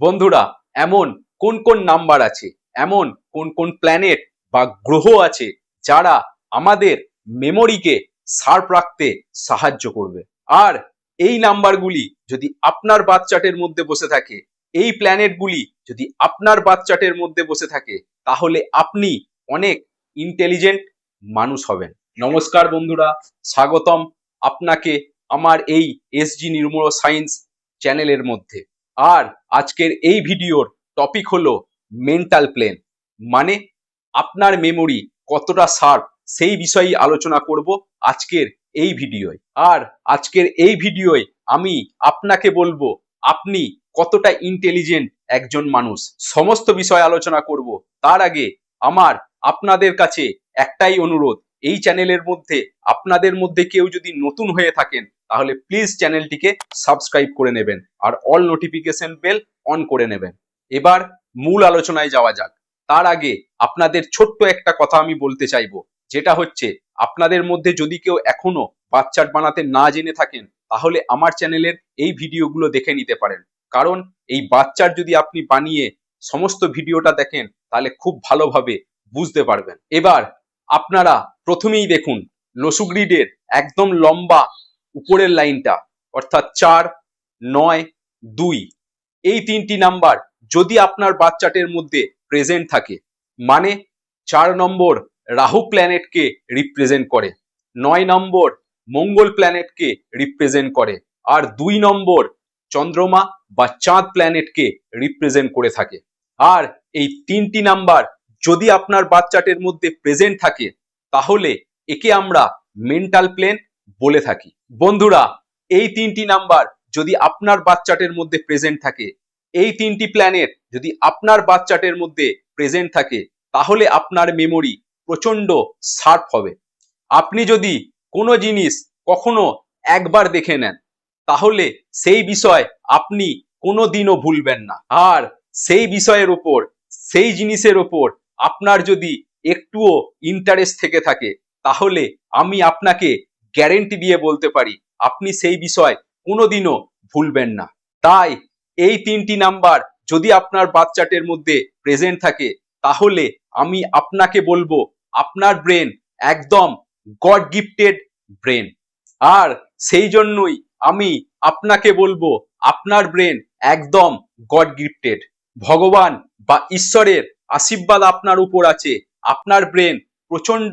বন্ধুরা, এমন কোন কোন নাম্বার আছে? এমন কোন কোন প্ল্যানেট বা গ্রহ আছে যারা আমাদের মেমোরিকে শার্প রাখতে সাহায্য করবে? আর এই নাম্বারগুলি যদি আপনার বাচ্চাটের মধ্যে বসে থাকে, এই প্ল্যানেটগুলি যদি আপনার বাচ্চাটের মধ্যে বসে থাকে, তাহলে আপনি অনেক ইন্টেলিজেন্ট মানুষ হবেন। নমস্কার বন্ধুরা, স্বাগতম আপনাকে আমার এই এসজি নির্মূল সায়েন্স চ্যানেলের মধ্যে। আর আজকের এই ভিডিওর টপিক হলো মেন্টাল প্লেন মানে আপনার মেমোরি কতটা শার্প সেই বিষয়েই আলোচনা করব আজকের এই ভিডিওয়। আর আজকের এই ভিডিওয় আমি আপনাকে বলব, আপনি কতটা ইন্টেলিজেন্ট একজন মানুষ? সমস্ত বিষয় আলোচনা করব। তার আগে আমার আপনাদের কাছে একটাই অনুরোধ এই চ্যানেলের মধ্যে, আপনাদের মধ্যে কেউ যদি নতুন হয়ে থাকেন, তাহলে প্লিজ চ্যানেলটিকে সাবস্ক্রাইব করে নেবেন আর অল নোটিফিকেশন বেল অন করে নেবেন। এবার মূল আলোচনায় যাওয়া যাক। তার আগে আপনাদের ছোট্ট একটা কথা আমি বলতে চাইব, যেটা হচ্ছে আপনাদের মধ্যে যদি কেউ এখনও বাচ্চার বানাতে না জেনে থাকেন, তাহলে আমার চ্যানেলের এই ভিডিওগুলো দেখে নিতে পারেন। কারণ এই বাচ্চার যদি আপনি বানিয়ে সমস্ত ভিডিওটা দেখেন, তাহলে খুব ভালোভাবে বুঝতে পারবেন। এবার আপনারা প্রথমেই দেখুন লসুগ্রিডের একদম লম্বা উপরের লাইনটা, অর্থাৎ চার, নয়, দুই। এই তিনটি নাম্বার যদি আপনার বাচ্চাটের মধ্যে প্রেজেন্ট থাকে মানে চার নম্বর রাহু প্ল্যানেটকে রিপ্রেজেন্ট করে, নয় নম্বর মঙ্গল প্ল্যানেটকে রিপ্রেজেন্ট করে, আর দুই নম্বর চন্দ্রমা বা চাঁদ প্ল্যানেটকে রিপ্রেজেন্ট করে থাকে। আর এই তিনটি নাম্বার যদি আপনার বাচ্চাটের মধ্যে প্রেজেন্ট থাকে তাহলে একে আমরা মেন্টাল প্লেন বলে থাকি। বন্ধুরা, এই তিনটি নাম্বার যদি আপনার বাচ্চাটের মধ্যে প্রেজেন্ট থাকে, এই তিনটি প্ল্যানের যদি আপনার বাচ্চাটের মধ্যে প্রেজেন্ট থাকে, তাহলে আপনার মেমোরি প্রচণ্ড শার্প হবে। আপনি যদি কোনো জিনিস কখনো একবার দেখে নেন, তাহলে সেই বিষয় আপনি কোনো দিনও ভুলবেন না। আর সেই বিষয়ের ওপর সেই জিনিসের ওপর আপনার যদি একটুও ইন্টারেস্ট থেকে থাকে, তাহলে আমি আপনাকে গ্যারেন্টি দিয়ে বলতে পারি, আপনি সেই বিষয় কোনোদিনও ভুলবেন না। তাই এই তিনটি নাম্বার যদি আপনার বাচ্চাটের মধ্যে প্রেজেন্ট থাকে, তাহলে আমি আপনাকে বলব, আপনার ব্রেন একদম গড গিফটেড ব্রেন আর সেই জন্যই আমি আপনাকে বলব, আপনার ব্রেন একদম গড গিফটেড ভগবান বা ঈশ্বরের আশীর্বাদ আপনার উপর আছে আপনার ব্রেন প্রচণ্ড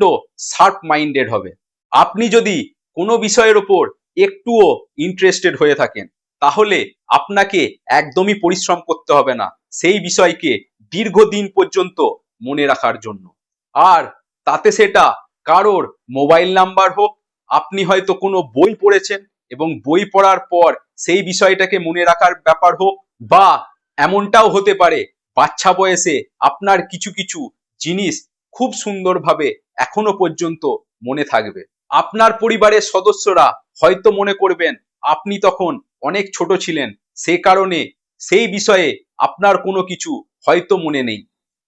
শার্প মাইন্ডেড হবে। আপনি যদি কোনো বিষয়ের ওপর একটুও ইন্টারেস্টেড হয়ে থাকেন, তাহলে আপনাকে একদমই পরিশ্রম করতে হবে না সেই বিষয়কে দীর্ঘদিন পর্যন্ত মনে রাখার জন্য। আর তাতে সেটা কারোর মোবাইল নাম্বার হোক, আপনি হয়তো কোনো বই পড়েছেন এবং বই পড়ার পর সেই বিষয়টাকে মনে রাখার ব্যাপার হোক বা এমনটাও হতে পারে, বাচ্চা বয়সে আপনার কিছু কিছু জিনিস খুব সুন্দরভাবে এখনও পর্যন্ত মনে থাকবে। আপনার পরিবারের সদস্যরা হয়তো মনে করবেন, আপনি তখন অনেক ছোট ছিলেন, সে কারণে সেই বিষয়ে আপনার কোনো কিছু হয়তো মনে নেই।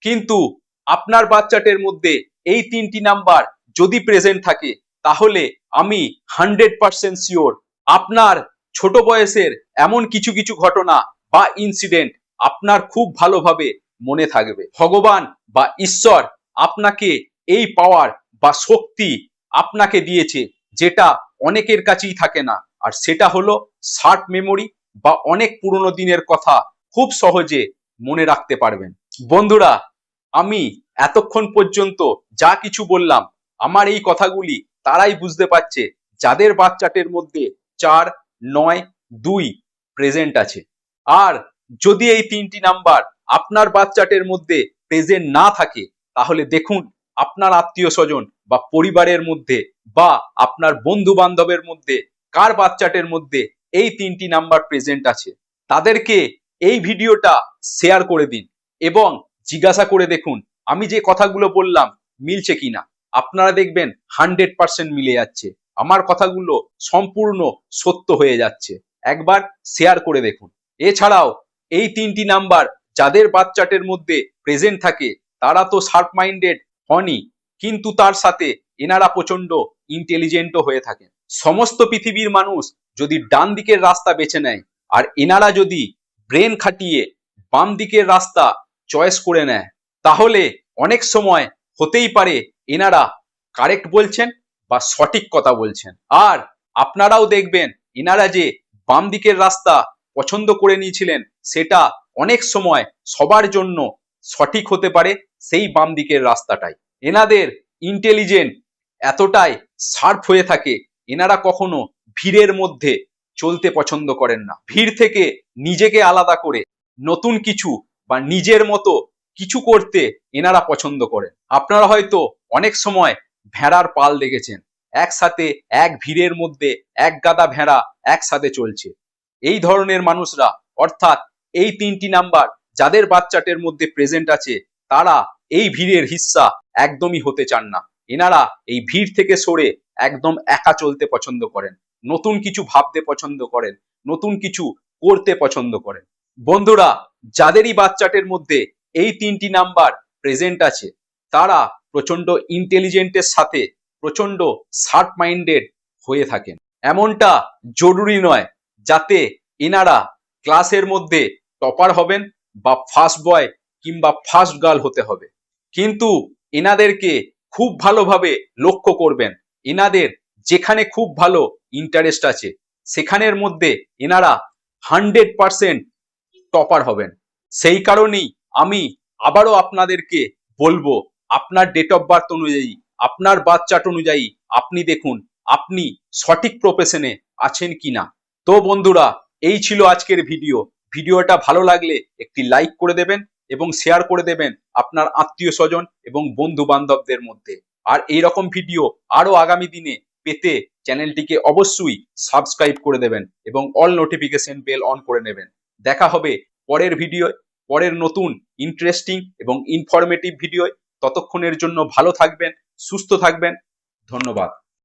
কিন্তু আপনার বাচ্চাটের মধ্যে এই তিনটি নাম্বার যদি প্রেজেন্ট থাকে, তাহলে আমি হান্ড্রেড পার্সেন্ট শিওর আপনার ছোট বয়সের এমন কিছু কিছু ঘটনা বা ইনসিডেন্ট আপনার খুব ভালোভাবে মনে থাকবে। ভগবান বা ঈশ্বর আপনাকে এই পাওয়ার বা শক্তি আপনাকে দিয়েছে, যেটা অনেকের কাছেই থাকে না। আর সেটা হলো শার্ট মেমোরি বা অনেক পুরনো দিনের কথা খুব সহজে মনে রাখতে পারবেন। বন্ধুরা, আমি এতক্ষণ পর্যন্ত যা কিছু বললাম, আমার এই কথাগুলি তারাই বুঝতে পারছে যাদের বাচ্চাটের মধ্যে চার, নয়, দুই প্রেজেন্ট আছে। আর যদি এই তিনটি নাম্বার আপনার বাচ্চাটের মধ্যে প্রেজেন্ট না থাকে তাহলে দেখুন, আপনার আত্মীয় স্বজন বা পরিবারের মধ্যে বা আপনার বন্ধু বান্ধবের মধ্যে, কার বাচ্চাটের মধ্যে এই তিনটি নাম্বার প্রেজেন্ট আছে। তাদেরকে এই ভিডিওটা শেয়ার করে দিন এবং জিজ্ঞাসা করে দেখুন, আমি যে কথাগুলো বললাম, মিলছে কিনা? আপনারা দেখবেন হান্ড্রেড পার্সেন্ট মিলে যাচ্ছে। আমার কথাগুলো সম্পূর্ণ সত্য হয়ে যাচ্ছে। একবার শেয়ার করে দেখুন। এছাড়াও, এই তিনটি নাম্বার যাদের বাচ্চাটের মধ্যে প্রেজেন্ট থাকে তারা তো শার্প মাইন্ডেড হনই, কিন্তু তার সাথে এনারা প্রচণ্ড ইন্টেলিজেন্টও হয়ে থাকেন। সমস্ত পৃথিবীর মানুষ যদি ডান দিকের রাস্তা বেছে নেয়, আর এনারা যদি ব্রেন খাটিয়ে বাম দিকের রাস্তা চয়েস করে নেয়, তাহলে অনেক সময় হতেই পারে এনারা কারেক্ট বলছেন বা সঠিক কথা বলছেন। আর আপনারাও দেখবেন, এনারা যে বাম দিকের রাস্তা পছন্দ করে নিয়েছিলেন, সেটা অনেক সময় সবার জন্য সঠিক হতে পারে সেই বাম দিকের রাস্তাটাই। এনাদের ইন্টেলিজেন্ট এতটাই শার্প হয়ে থাকে, এনারা কখনো ভিড়ের মধ্যে চলতে পছন্দ করেন না। ভিড় থেকে নিজেকে আলাদা করে নতুন কিছু বা নিজের মতো কিছু করতে এনারা পছন্দ করেন। আপনারা হয়তো অনেক সময় ভেড়ার পাল দেখেছেন, একসাথে এক ভিড়ের মধ্যে এক গাদা ভেড়া একসাথে চলছে। এই ধরনের মানুষরা, অর্থাৎ এই তিনটি নাম্বার, যাদের বাচ্চাটের মধ্যে প্রেজেন্ট আছে তারা এই ভিড়ের হিস্সা একদমই হতে চান না। এনারা এই ভিড় থেকে সরে একদম একা চলতে পছন্দ করেন, নতুন কিছু ভাবতে পছন্দ করেন, নতুন কিছু করতে পছন্দ করেন। বন্ধুরা, যাদেরই বাচ্চাটের মধ্যে এই তিনটি নাম্বার প্রেজেন্ট আছে, তারা প্রচণ্ড ইন্টেলিজেন্টের সাথে প্রচণ্ড শার্প মাইন্ডেড হয়ে থাকেন। এমনটা জরুরি নয় যাতে এনারা ক্লাসের মধ্যে টপার হবেন বা ফার্স্ট বয় কিংবা ফার্স্ট গার্ল হতে হবে। কিন্তু এনাদেরকে খুব ভালোভাবে লক্ষ্য করবেন। এনাদের যেখানে খুব ভালো ইন্টারেস্ট আছে, সেখানের মধ্যে এনারা হান্ড্রেড পার্সেন্ট টপার হবেন। সেই কারণেই আমি আবারও আপনাদেরকে বলব, আপনার ডেট অফ বার্থ অনুযায়ী, আপনার বাচ্চাট অনুযায়ী আপনি দেখুন, আপনি সঠিক প্রফেশনে আছেন কিনা। তো বন্ধুরা, এই ছিল আজকের ভিডিও ভিডিওটা ভালো লাগলে একটি লাইক করে দেবেন এবং শেয়ার করে দেবেন আপনার আত্মীয় স্বজন এবং বন্ধু বান্ধবদের মধ্যে। আর এই রকম ভিডিও আরও আগামী দিনে পেতে চ্যানেলটিকে অবশ্যই সাবস্ক্রাইব করে দেবেন এবং অল নোটিফিকেশন বেল অন করে নেবেন। দেখা হবে পরের ভিডিও পরের নতুন ইন্টারেস্টিং এবং ইনফরমেটিভ ভিডিও ততক্ষণের জন্য ভালো থাকবেন, সুস্থ থাকবেন। ধন্যবাদ।